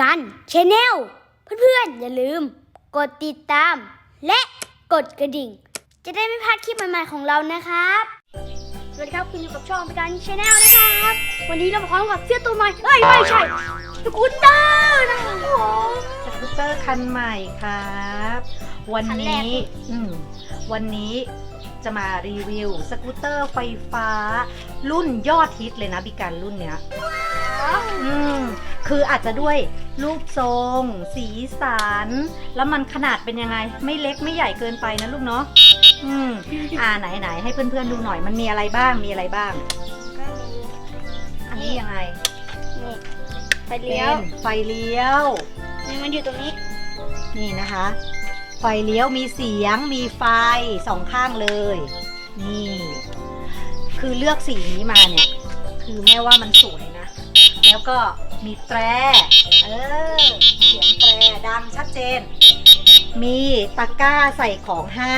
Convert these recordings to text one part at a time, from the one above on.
กันชแนลเพื่อนๆ อย่าลืม กดติดตาม และกดกระดิ่ง จะได้ไม่พลาดคลิปใหม่ๆของเรานะครับ สวัสดีครับคุณอยู่กับช่องพิการชแนลนะครับ วันนี้เราพร้อมกับเสื้อตัวใหม่เอ้ยไม่ใช่สกูตเตอร์นะครับผมสกูตเตอร์คันใหม่ครับ วันนี้อืมวันนี้จะมารีวิว สกูตเตอร์ไฟฟ้ารุ่นยอดฮิตเลยนะบิการรุ่นเนี้ย อืมคืออาจจะด้วยรูปทรง สีสัน แล้วมันขนาดเป็นยังไง ไม่เล็กไม่ใหญ่เกินไปนะลูกเนาะอืมอ่าไหนไหนให้เพื่อนๆดูหน่อยมันมีอะไรบ้างมีอะไรบ้าง อันนี้ยังไงนี่ไปเลี้ยวป็นไฟเลี้ยวนี่มันอยู่ตรงนี้ นี่นะคะ ไฟเลี้ยวมีเสียงมีไฟสองข้างเลย นี่ คือเลือกสีนี้มาเนี่ย คือแม่ว่ามันสวยนะ แล้วก็มีแตร เออ เสียงแตรดังชัดเจน มีตะกร้าใส่ของให้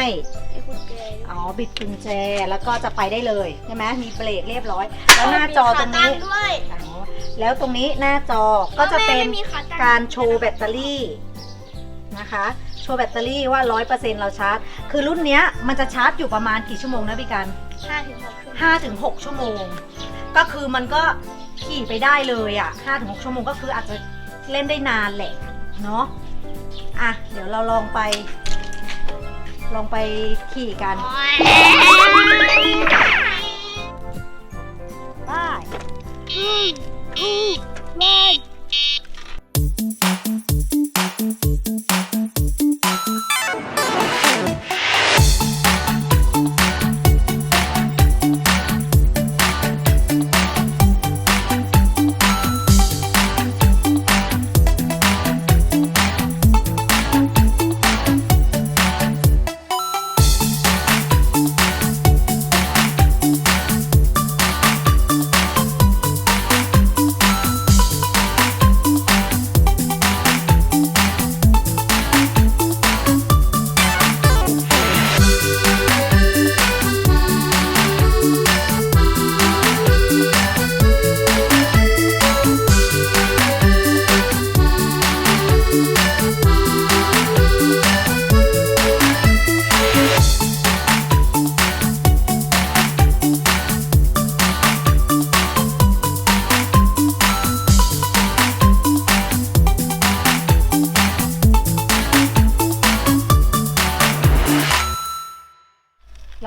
ไอ้คุณเจอ๋อ บิดกุญแจ แล้วก็จะไปได้เลยใช่ไหมมีเบรกเรียบร้อย แล้วหน้าจอตรงนี้มีขาตั้ด้วยอ๋อ แล้วตรงนี้หน้าจอก็จะเป็นแม่ไม่มีขาตั้งการโชว์แบตเตอรี่นะคะ โชว์แบตเตอรี่ว่า 100%เราชาร์จ คือรุ่นเนี้ยมันจะชาร์จอยู่ประมาณกี่ชั่วโมงนะพี่กันห้าถึงหกชั่วโมง5ถึง6ชั่วโมง ก็คือมันก็ ขี่ไปได้เลยอะ5ถึง6ชั่วโมงก็คืออาจจะเล่นได้นานแหละเนาะอะเดี๋ยวเราลองไป ลองไปขี่กันได้อืม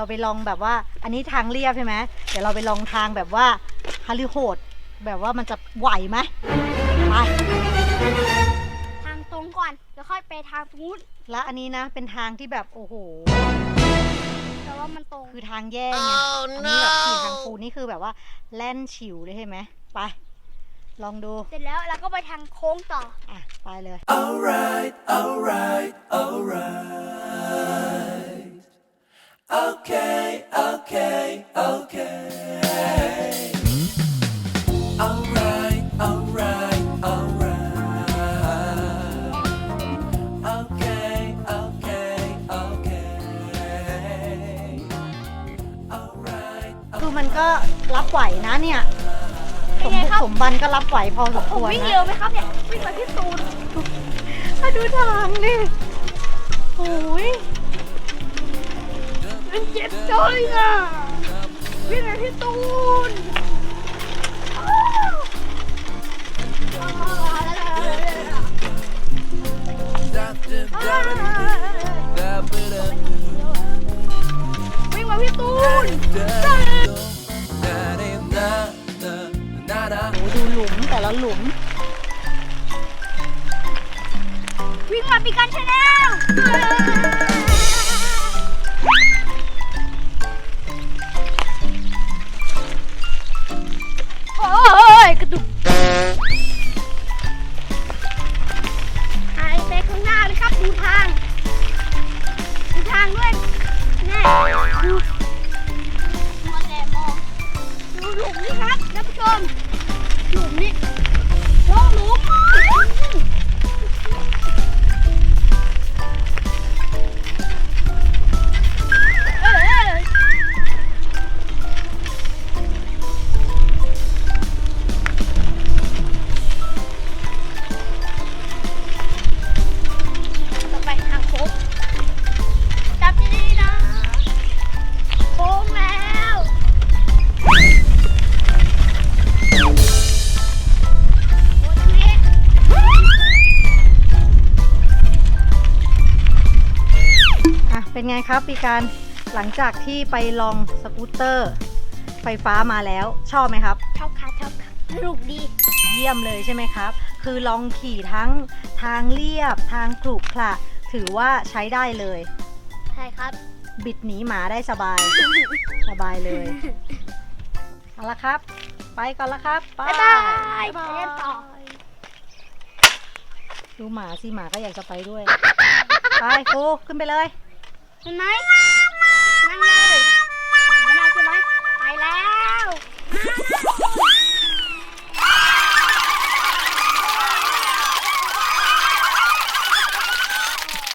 เล่นเราไปลองแบบว่าอันนี้ทางเรียบใช่ไหมเดี๋ยวเราไปลองทางแบบว่าฮาริโหดแบบว่ามันจะไหวไหมไปทางตรงก่อนแล้วค่อยไปทางตรงนู้นแล้วอันนี้นะเป็นทางที่แบบโอ้โหแต่ว่ามันตรงคือทางแย่ไงอันนี้แบบขี่ทางปูนนี่คือแบบว่าแล่นฉิวเลยใช่ไหมไป ลองดูเสร็จแล้วเราก็ไปทางโค้งต่ออะไปเลย Alright, alright, alright. ก็รับไหวนะเนี่ยสเป็นมไงครับสมบันก็รับไหวพอสมผคมวรวิ่งนะเร็วไหมครับเนี่ยวิ่งไปที่ตูนมาดูทางดิโอ้ยมันเจ็บใจอะวิ่งไปที่ตูนอ้าววิ่งมาพี่ตูนโลุมแต่ละหลุม วิ่งมาปีกันชาแนล ครับปีการหลังจากที่ไปลองสกูตเตอร์ ไฟฟ้ามาแล้วชอบไหมครับ ชอบค่ะชอบค่ะสนุกดี เยี่ยมเลยใช่ไหมครับ คือลองขี่ทั้งทางเรียบทางขรุขระถือว่าใช้ได้เลย ใช่ครับ บิดหนีหมาได้สบาย สบายเลยเอาละครับ ไปก่อนละครับไปบ๊ายบายบ๊ายไปเล่นต่อ ดูหมาสิหมาก็อยากจะไปด้วย ไปครูขึ้นไปเลย เห็นไหม